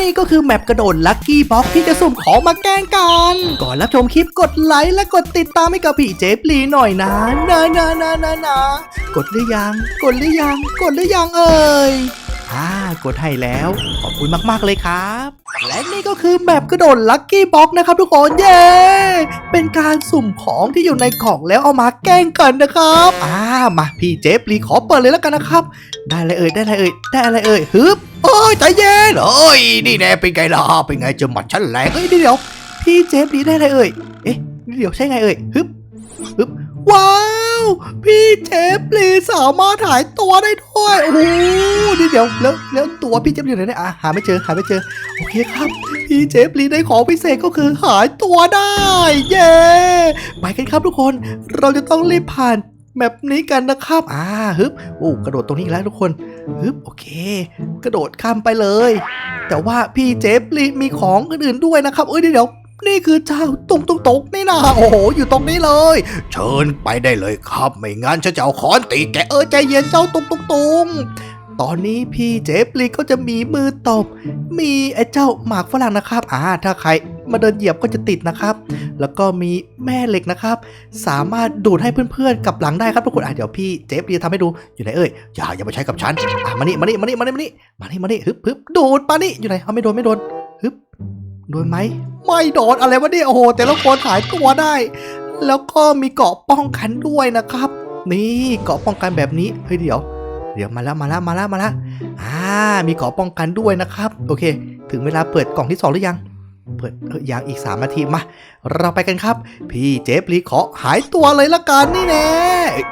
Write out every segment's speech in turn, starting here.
นี่ก็คือแมปกระโดดลัคกี้บ็อกที่จะสุ่มของมาแกล้งกัน ก่อนรับชมคลิปกดไลค์และกดติดตามให้กับพี่เจฟลีหน่อยนะนะนะนะนะนะกดหรือยัง กดหรือยัง กดหรือยังเอ่ย อ่ากดให้แล้ว ขอบคุณมากๆเลยครับ และนี่ก็คือแมปกระโดดลัคกี้บ็อกนะครับทุกคนเย้ เป็นการสุ่มของที่อยู่ในกล่องแล้วเอามาแกล้งกันนะครับอ่ามาพี่เจฟลีขอเปิดเลยแล้วกันนะครับ ได้อะไรเอ่ยได้อะไรเอ่ยได้อะไรเอ่ยฮึบโอ้ยใจเย็นเอ้ยนี่แน่เป็นไงล่ะเป็นไงเจอหมัดฉันแรงเอ้ยเดี๋ยวพี่เจฟลีได้อะไรเอ่ยเอ๊ะเดี๋ยวใช่ไงเอ่ยฮึบฮึบว้า พี่เจฟลีสามารถหายตัวได้ด้วยโอ้โหนี่เดี๋ยวแล้วแล้วตัวพี่เจฟฟี่ไหนเนี่ยอะหาไม่เจอหาไม่เจอโอเคครับ พี่เจฟลีได้ของพิเศษก็คือหายตัวได้ เย้ไปกันครับทุกคน เราจะต้องรีบผ่านแบบนี้กันนะครับ อ่าฮึบโอ้กระโดดตรงนี้อีกแล้วทุกคนฮึบโอเค กระโดดข้ามไปเลย แต่ว่าพี่เจฟลีมีของอื่นๆด้วยนะครับ เอ้ยเดี๋ยว นี่คือเจ้าตุงตุงตกนี่นะโอ้โห อยู่ตรงนี้เลย เชิญไปได้เลยครับ ไม่งั้นฉันจะเอาค้อนตีแกเออใจเย็นเจ้าตุงตุงตุงตอนนี้พี่เจฟลีก็จะมีมือตบ มีไอ้เจ้าหมากฝรั่งนะครับ อ่า ถ้าใครมาเดินเหยียบก็จะติดนะครับ แล้วก็มีแม่เหล็กนะครับ สามารถดูดให้เพื่อนๆกลับหลังได้ครับทุกคน อะเดี๋ยวพี่เจฟลีทำให้ดู อยู่ไหนเอ่ย อย่าอย่ามาใช้กับฉัน อะมานี่มานี่มานี่มานี่มานี่มานี่มานี่ฮึบฮึบดูดมานี่อยู่ไหนเอาไม่โดนไม่โดนฮึบ โดนไหม ไม่โดนอะไรวะเนี่ยโอ้โห แต่ละคนหายตัวได้ แล้วก็มีเกาะป้องกันด้วยนะครับ นี่เกาะป้องกันแบบนี้เฮ้ยเดี๋ยว เดี๋ยวมาแล้วมาแล้วมาแล้วมาแล้วอ่ามีเกาะป้องกันด้วยนะครับ โอเค ถึงเวลาเปิดกล่องที่สองหรือยัง เปิดเออยังอีก3นาทีมา เราไปกันครับ พี่เจฟลีขอหายตัวเลยละกันนี่แน่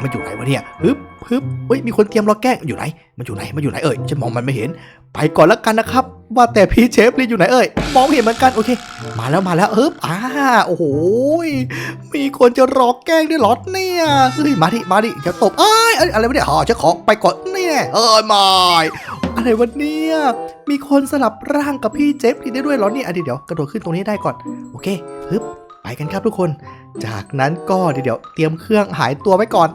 มันอยู่ไหนวะเนี่ยฮึบฮึบเฮ้ยมีคนเตรียมรอแกล้งอยู่ไหน มันอยู่ไหนมันอยู่ไหนเอ่ยฉันมองมันไม่เห็น ไปก่อนละกันนะครับ ว่าแต่พี่เชฟลีอยู่ไหนเอ่ยมองเห็นเหมือนกันโอเค มาแล้วมาแล้วฮึบอ่าโอ้โหยมีคนจะรอแกล้งด้วยหรอเนี่ยเฮ้ยมาดิมาดิจะตบเอ้ยอ้อะไรวะเนี่ยอ๋อฉันขอไปก่อนนี่แน่เอ้ยไม่ อะไรวะเนี่ย มีคนสลับร่างกับพี่เจฟลีได้ด้วยเหรอเนี่ยอะเดี๋ยวเดี๋ยวกระโดดขึ้นตรงนี้ได้ก่อน โอเคฮึบไปกันครับทุกคน จากนั้นก็เดี๋ยวเดี๋ยวเตรียมเครื่องหายตัวไว้ก่อน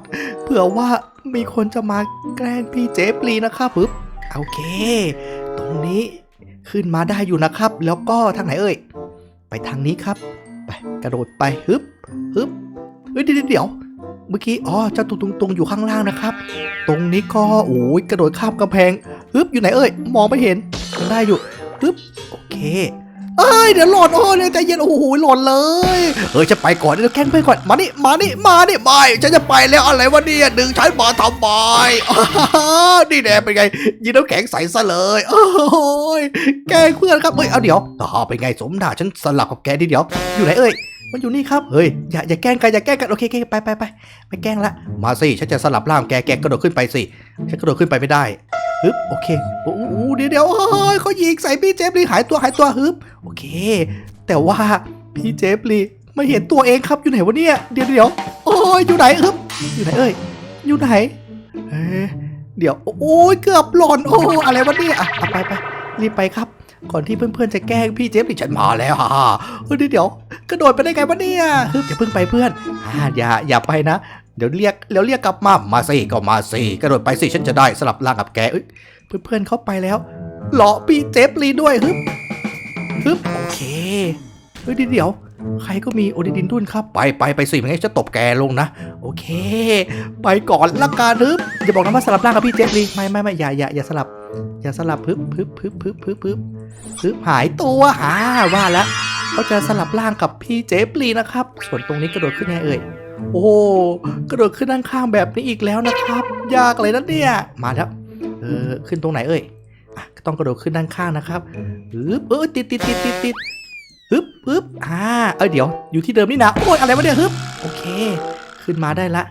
เผื่อว่ามีคนจะมาแกล้งพี่เจฟลีนะครับปึ๊บโอเค ตรงนี้ขึ้นมาได้อยู่นะครับ แล้วก็ทางไหนเอ่ย ไปทางนี้ครับ ไปกระโดดไปฮึบฮึบเฮ้ยเดี๋ยวเดี๋ยวเมื่อกี้ อ๋อเจ้าตุงตุงตุงอยู่ข้างล่างนะครับ ตรงนี้ก็ โอ้ยกระโดดข้ามกำแพง ฮึบอยู่ไหนเอ่ย มองไม่เห็นยังได้อยู่ฮึบโอเคเอ้ยเดี๋ยวหล่นโอ้ยใจเย็นโอ้โหหล่นเลยเฮ้ยจะไปก่อนเดี๋ยวแกล้งเพื่อนก่อนมานี่มานี่มานี่ไม่ฉันจะไปแล้วอะไรวะเนี่ยดึงฉันมาทำไมอ้าวนี่แน่เป็นไงยินน้ำแข็งใสซะเลยโอ้ยแกเพื่อนครับเฮ้ยเอาเดี๋ยวต่อเป็นไงสมหน้าฉันสลับกับแกดิเดี๋ยวอยู่ไหนเอ่ยมันอยู่นี่ครับเฮ้ยอย่าอย่าแกล้งกันอย่าแกล้งกันโอเคโอเคไปไปไปไม่แกล้งละมาสิฉันจะสลับร่างแกแกกระโดดขึ้นไปสิฉันกระโดดขึ้นไปไม่ได้ ฮึบโอเคโอ้โหเดี๋ยวเดี๋ยวเขายิงใส่พี่เจฟลีหายตัวหายตัวฮึบโอเค แต่ว่าพี่เจฟลีไม่เห็นตัวเองครับอยู่ไหนวะเนี่ยเดี๋ยวเดี๋ยวโอ้ยอยู่ไหนฮึบอยู่ไหนเอ่ยอยู่ไหนเอ๊ะเดี๋ยวโอ้ยเกือบหล่นโอ้อะไรวะเนี่ยอะไปไปรีบไปครับ ก่อนที่เพื่อนๆจะแกล้งพี่เจฟดิฉันมาแล้วฮ่าฮ่าเฮ้ยเดี๋ยวกระโดดไปได้ไงวะเนี่ยฮึบอย่าเพิ่งไปเพื่อนอ่าอย่าอย่าไปนะ เดี๋ยวเรียกแล้วเรียกกลับมา มาสิก็มาสิกระโดดไปสิฉันจะได้สลับร่างกับแกเพื่อ้ยเพื่อนเข้าไปแล้วเลาะพี่เจฟลีด้วยฮึบฮึบโอเคเฮ้ยเดี๋ยวใครก็มีโอดิดินดุนครับ ไปไปไปสิไม่งั้นจะตบแกลงนะ โอเค ไปก่อนละกันฮึบอย่าบอกนะว่าสลับร่างกับพี่เจฟลีไม่ไม่ไม่อย่าอย่าอย่าสลับ อย่าสลับพึบพึบพึบพึบพึบพึบพึบหายตัวอ่าว่าแล้วเขาจะสลับร่างกับพี่เจฟลีนะครับ ส่วนตรงนี้กระโดดขึ้นไงเอ่ย โอ้กระโดดขึ้นด้านข้างแบบนี้อีกแล้วนะครับ ยากเลยนะเนี่ยมาแล้วเออขึ้นตรงไหนเอ่ยอะต้องกระโดดขึ้นด้านข้างนะครับฮึบเออติดติดติดติดติดฮึบฮึบอ่าเออเดี๋ยวอยู่ที่เดิมนี่นะโอ้ยอะไรวะเนี่ยฮึบโอเค ขึ้นมาได้ละ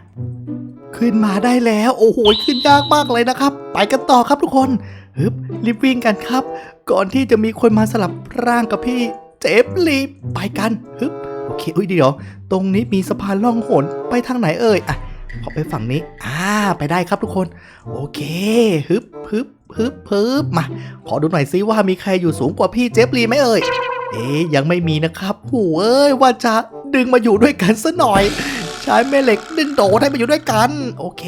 ขึ้นมาได้แล้ว โอ้โหขึ้นยากมากเลยนะครับ ไปกันต่อครับทุกคนฮึบรีบวิ่งกันครับ ก่อนที่จะมีคนมาสลับร่างกับพี่เจฟลีไปกันฮึบ โอเคอุ้ยเดี๋ยว ตรงนี้มีสะพานล่องหนไปทางไหนเอ่ยอะขอไปฝั่งนี้ อ่า ไปได้ครับทุกคน โอเค ฮึบฮึบฮึบฮึบมา ขอดูหน่อยซิว่ามีใครอยู่สูงกว่าพี่เจฟลีไหมเอ่ย เอ๊ยยังไม่มีนะครับหูเอ้ย ว่าจะดึงมาอยู่ด้วยกันซะหน่อย ใช้แม่เหล็กดึงโดดให้มาอยู่ด้วยกัน โอเค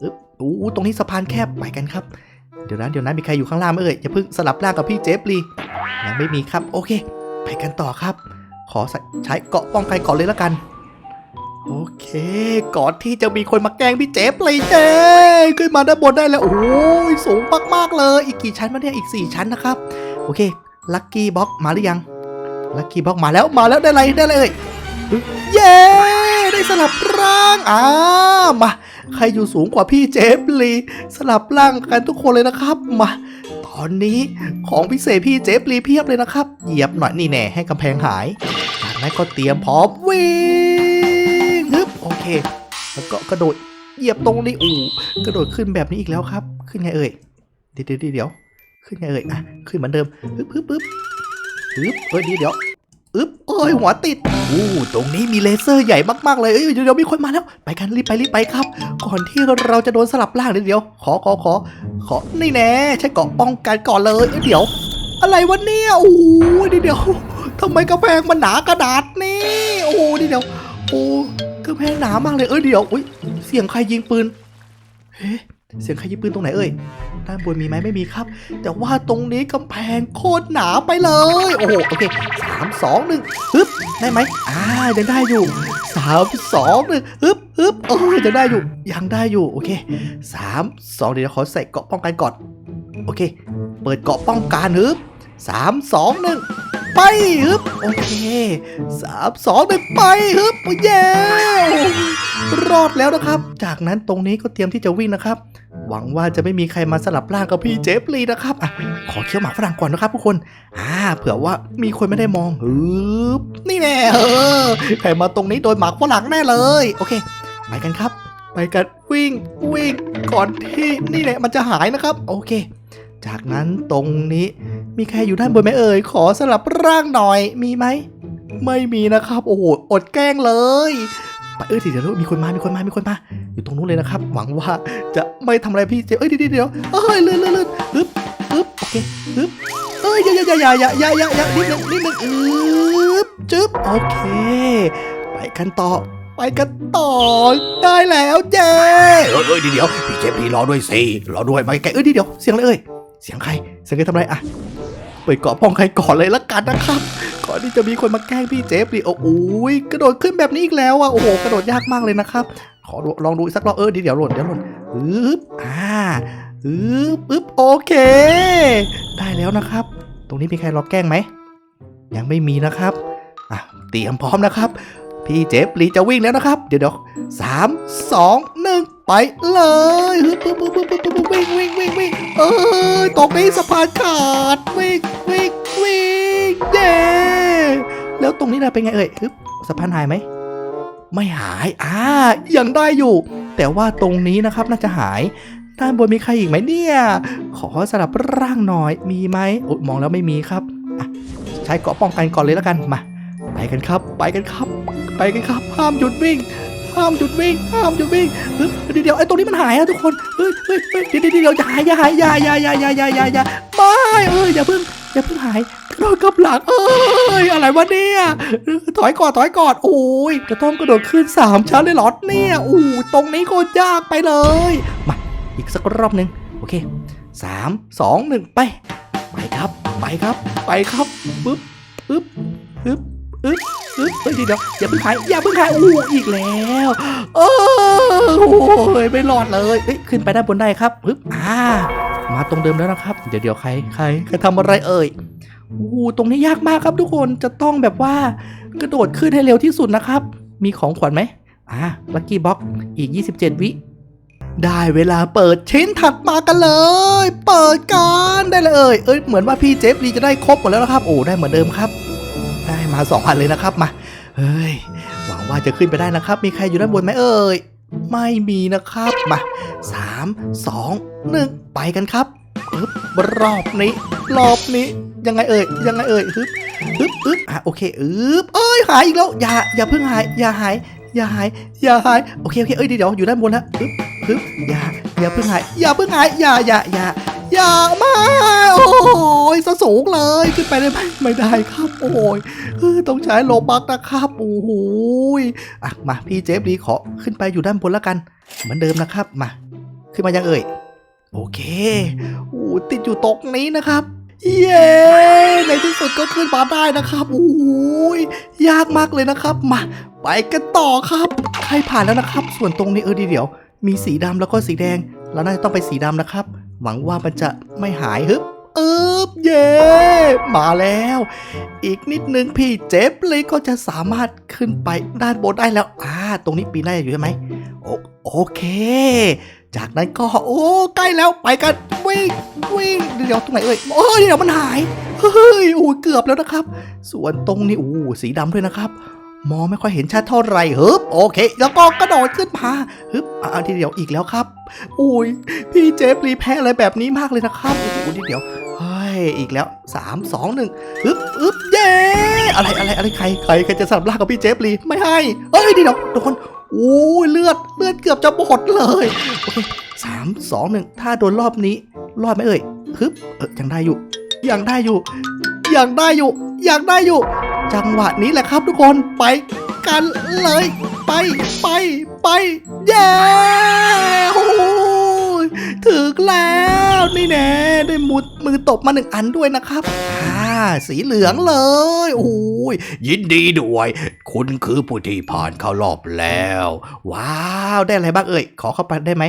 อึ๊บอู้ตรงนี้สะพานแคบไปกันครับ เดี๋ยวนะ เดี๋ยวนะ มีใครอยู่ข้างล่างไหมเอ่ย อย่าเพิ่งสลับร่างกับพี่เจฟลียังไม่มีครับ โอเค ไปกันต่อครับ ขอใส่ใช้เกาะป้องกันก่อนเลยละกัน โอเค ก่อนที่จะมีคนมาแกล้งพี่เจฟเลยเจ้ขึ้นมาด้านบนได้แล้ว โอ้ยสูงมากๆเลย อีกกี่ชั้นมาเนี่ยอีก 4 ชั้นนะครับ โอเค ลัคกี้บ็อกมาหรือยัง ลัคกี้บ็อกมาแล้ว มาแล้วได้อะไรได้เอ่ยเย้ ได้สลับร่าง อ่า มา ใครอยู่สูงกว่าพี่เจฟลีสลับร่างกันทุกคนเลยนะครับ มา ตอนนี้ของพิเศษพี่เจฟลีเพียบเลยนะครับ เหยียบหน่อยนี่แน่ให้กำแพงหายจากนั้นก็เตรียมพร้อมวิ่งฮึบโอเค แล้วก็กระโดดเหยียบตรงนี้อูกระโดดขึ้นแบบนี้อีกแล้วครับ ขึ้นไงเอ่ยเดี๋ยวเดี๋ยวเดี๋ยวขึ้นไงเอ่ยอะขึ้นเหมือนเดิมฮึบฮึบฮึบฮึบเอ้ยเดี๋ยว อึ๊บเอ้ยหัวติดอู้ตรงนี้มีเลเซอร์ใหญ่มากๆเลยเอ้ยเดี๋ยวเดี๋ยวมีคนมาแล้ว ไปกันรีบไปรีบไปครับ ก่อนที่เราจะโดนสลับร่างเดี๋ยวเดี๋ยวขอขอขอขอนี่แน่ใช้เกราะป้องกันก่อนเลยเอ้ยเดี๋ยว อะไรวะเนี่ยโอ้ยเดี๋ยวเดี๋ยวทำไมกระแพงมันหนากระดาษนี่โอ้เดี๋ยวเดี๋ยวโอ้กระแพงหนามากเลยเอ้ยเดี๋ยวอุ้ยเสียงใครยิงปืนเฮ้ เสียงใครยิงปืนตรงไหนเอ่ย ด้านบนมีไหมไม่มีครับ แต่ว่าตรงนี้กำแพงโคตรหนาไปเลย โอ้โห โอเคสามสองหนึ่งฮึบ ได้ไหมอ่ายังได้อยู่สามสองหนึ่งฮึบฮึบเออยังได้อยู่ ยังได้อยู่ โอเคสามสองเดี๋ยวขอใส่เกาะป้องกันก่อน โอเค เปิดเกาะป้องกันฮึบสามสองหนึ่ง ไปฮึบโอเคสามสองหนึ่งไปฮึบเย้รอดแล้วนะครับ จากนั้นตรงนี้ก็เตรียมที่จะวิ่งนะครับ หวังว่าจะไม่มีใครมาสลับร่างกับพี่เจฟลีนะครับอะขอเคี้ยวหมากฝรั่งก่อนนะครับทุกคนอ่าเผื่อว่ามีคนไม่ได้มองฮึบนี่แน่เออใครมาตรงนี้โดนหมากฝรั่งแน่เลย โอเค ไปกันครับ ไปกันวิ่งวิ่งก่อนที่นี่แหละมันจะหายนะครับ โอเค จากนั้นตรงนี้มีใครอยู่ด้านบนไหมเอ่ย ขอสลับร่างหน่อย มีไหม ไม่มีนะครับ โอ้โห อดแกล้งเลยไปเออเดี๋ยวเดี๋ยวมีคนมา มีคนมา มีคนมา อยู่ตรงนู้นเลยนะครับ หวังว่าจะไม่ทำอะไรพี่เจเอ้ยเดี๋ยวเดี๋ยวเดี๋ยวเอ้ยเลื่อนเลื่อนเลื่อนฮึบฮึบโอเคฮึบเอ้ยอย่าอย่าอย่าอย่าอย่าอย่าอย่านิดนึงนิดนึงอึบจึ๊บ โอเค ไปกันต่อ ไปกันต่อ ได้แล้วเจ้เอ้ยเอ้ยเดี๋ยวเดี๋ยวพี่เจพี่รอด้วยสิ รอด้วยมาใกล้เอ้ยเดี๋ยวเดี๋ยวเสียงอะไรเอ่ย เสียงใคร เสียงใครทำไรอะเปิดเกาะป้องใครก่อนเลยละกันนะครับ ก่อนที่จะมีคนมาแกล้งพี่เจฟดิโอ้โหยกระโดดขึ้นแบบนี้อีกแล้วอะ โอ้โห กระโดดยากมากเลยนะครับ ขอลองดูอีกสักรอบ เออเดี๋ยวเดี๋ยวหล่นเดี๋ยวหล่นอึ๊บ อ่าอึ๊บอึ๊บโอเค ได้แล้วนะครับ ตรงนี้มีใครรอแกล้งไหม ยังไม่มีนะครับ อะ เตรียมพร้อมนะครับ พี่เจฟลีจะวิ่งแล้วนะครับ เดี๋ยวเดี๋ยวสามสองหนึ่งไปเลยฮึบปึ๊บปึ๊บปึ๊บปึ๊บปึ๊บวิ่งวิ่งวิ่งวิ่ง เอ้ยตรงนี้สะพานขาดวิ่งวิ่งวิ่งเย้แล้วตรงนี้นะเป็นไงเอ่ยฮึบสะพานหายไหมไม่หายอ่ายังได้อยู่ แต่ว่าตรงนี้นะครับน่าจะหายด้านบนมีใครอีกไหมเนี่ย ขอสลับร่างหน่อยมีไหมมองแล้วไม่มีครับใช้เกราะป้องกันก่อนเลยแล้วกันมา ไปกันครับ ไปกันครับ ไปกันครับห้ามหยุดวิ่ง ห้ามหยุดวิ่งห้ามหยุดวิ่งเฮ้ยเดี๋ยวเดี๋ยวไอ้ตรงนี้มันหายอะทุกคนเฮ้ยเฮ้ยเฮ้ยเดี๋ยวเดี๋ยวเดี๋ยวอย่าหายอย่าหายอย่าอย่าอย่าอย่าอย่าอย่าอย่าไม่เอ้ยอย่าเพิ่งอย่าเพิ่งหายกระโดดกลับหลังเอ้ยอะไรวะเนี่ย ถอยก่อนถอยก่อนโอ้ยจะต้องกระโดดขึ้นสามชั้นเลยหรอเนี่ยโอ้ยตรงนี้ก็ยากไปเลยมาอีกสักรอบหนึ่งโอเคสามสองหนึ่งไป ไปครับ ไปครับ ไปครับปึ๊บปึ๊บปึ๊บ ปึ๊บปึ๊บเฮ้ยเดี๋ยวอย่าเพิ่งหายอย่าเพิ่งหายโอ้อีกแล้วเออโอ้ยไม่รอดเลยเอ้ยขึ้นไปด้านบนได้ครับปึ๊บอ่า มาตรงเดิมแล้วนะครับ เดี๋ยวเดี๋ยวใครใครใครทำอะไรเอ่ยโอ้โหตรงนี้ยากมากครับทุกคนจะต้องแบบว่ากระโดดขึ้นให้เร็วที่สุดนะครับ มีของขวัญไหมอ่าลัคกี้บ็อกอีก 27 วิได้เวลาเปิดชิ้นถัดมากันเลย เปิดกันได้เลย เอ้ย เหมือนว่าพี่เจฟรีจะได้ครบหมดแล้วนะครับ โอ้ ได้เหมือนเดิมครับ มา2อันเลยนะครับมาเฮ้ยหวังว่าจะขึ้นไปได้นะครับ มีใครอยู่ด้านบนไหมเอ่ยไม่มีนะครับมาสามสองหนึ่งไปกันครับปึ๊บรอบนี้รอบนี้ยังไงเอ่ยยังไงเอ่ยฮึบฮึบฮึบอะโอเคอึบเอ้ยหายอีกแล้วอย่าอย่าเพิ่งหายอย่าหายอย่าหายอย่าหายโอเคโอเคเอ้ยเดี๋ยวอยู่ด้านบนแล้วฮึบฮึบอย่าอย่าเพิ่งหายอย่าเพิ่งหายอย่าอย่าอย่า อย่ามาโอ้ยซะสูงเลยขึ้นไปได้ไหมไม่ได้ครับ โอ้ยเออต้องใช้โลบักนะครับโอ้โหยอะมาพี่เจฟดีขอขึ้นไปอยู่ด้านบนแล้วกัน เหมือนเดิมนะครับมา ขึ้นมายังเอ่ยโอเคโอ้ติดอยู่ตรงนี้นะครับเย้ในที่สุดก็ขึ้นมาได้นะครับโอ้ยยากมากเลยนะครับ มาไปกันต่อครับ ใครผ่านแล้วนะครับ ส่วนตรงนี้เออดีเดี๋ยว มีสีดำแล้วก็สีแดงเราน่าจะต้องไปสีดำนะครับ หวังว่ามันจะไม่หายฮึบเอิบเย้มาแล้ว อีกนิดนึงพี่เจฟเลยก็จะสามารถขึ้นไปด้านบนได้แล้ว อ่า ตรงนี้ปีนได้อยู่ใช่ไหมโอโอเค จากนั้นก็โอ้ใกล้แล้วไปกันวิ่งวิ่งเดี๋ยวตรงไหนเอ่ยโอ้ยเดี๋ยวมันหายเฮ้ยโอ้ยเกือบแล้วนะครับ ส่วนตรงนี้โอ้สีดำด้วยนะครับ มองไม่ค่อยเห็นชัดเท่าไหร่ฮึบโอเค แล้วก็กระโดดขึ้นมาฮึบอ่าทีเดียวอีกแล้วครับ อุ้ยพี่เจฟรีแพ้อะไรแบบนี้มากเลยนะครับโอ้โหทีเดียวเฮ้ยอีกแล้วสามสองหนึ่งฮึบฮึบเย้อะไรอะไรอะไรใครใครใครจะสลับล่างกับพี่เจฟรีไม่ให้เฮ้ยทีเดียวโดนโอ้ยเลือดเลือดเกือบจะหมดเลยโอเคสามสองหนึ่งถ้าโดนรอบนี้ รอดไหมเอ่ยฮึบเออยังได้อยู่ยังได้อยู่ยังได้อยู่ยังได้อยู่ จังหวะนี้แหละครับทุกคนไปกันเลย ไปไปไปเย้โอ้ยถึงแล้วนี่แน่ได้มุดมือตบมาหนึ่งอันด้วยนะครับอ่าสีเหลืองเลยโอ้ยยินดีด้วย คุณคือผู้ที่ผ่านเข้ารอบแล้ว ว้าวได้อะไรบ้างเอ่ย ขอเข้าไปได้ไหม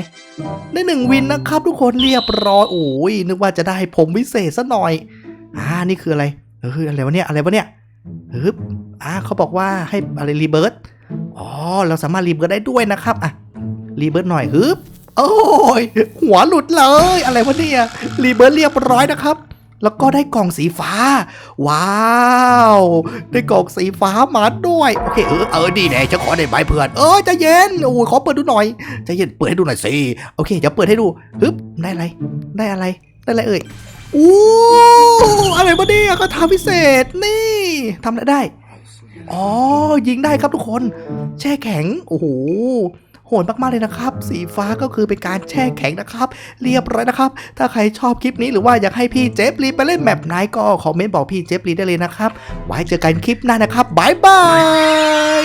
ได้หนึ่งวินนะครับ ทุกคนเรียบร้อยโอ้ยนึกว่าจะได้ผมวิเศษซะหน่อยอ่านี่คืออะไรเอออะไรวะเนี่ยอะไรวะเนี่ย ฮึบอ่าเขาบอกว่าให้อะไรรีเบิร์ตอ๋อเราสามารถรีเบิร์ตได้ด้วยนะครับอะรีเบิร์ตหน่อยฮึบโอ้ยหัวหลุดเลย อะไรวะเนี่ยรีเบิร์ตเรียบร้อยนะครับ แล้วก็ได้กล่องสีฟ้า ว้าว ได้กล่องสีฟ้ามาด้วย โอเคเออเออดีแน่ฉันขอได้ไหมเพื่อนเออจะเย็นโอ้ยขอเปิดดูหน่อยจะเย็นเปิดให้ดูหน่อยสิโอเคเดี๋ยวเปิดให้ดูฮึบได้อะไร ได้อะไรได้อะไรเอ่ย อู้อะไรวะเนี่ยคาถาพิเศษนี่ทำอะไรได้ อ๋อ ยิงได้ครับทุกคน แช่แข็ง โอ้โหโหดมากๆเลยนะครับ สีฟ้าก็คือเป็นการแช่แข็งนะครับ เรียบร้อยนะครับ ถ้าใครชอบคลิปนี้หรือว่าอยากให้พี่เจฟลีไปเล่นแมปไหนก็คอมเมนต์บอกพี่เจฟลีได้เลยนะครับ ไว้เจอกันคลิปหน้านะครับบายบาย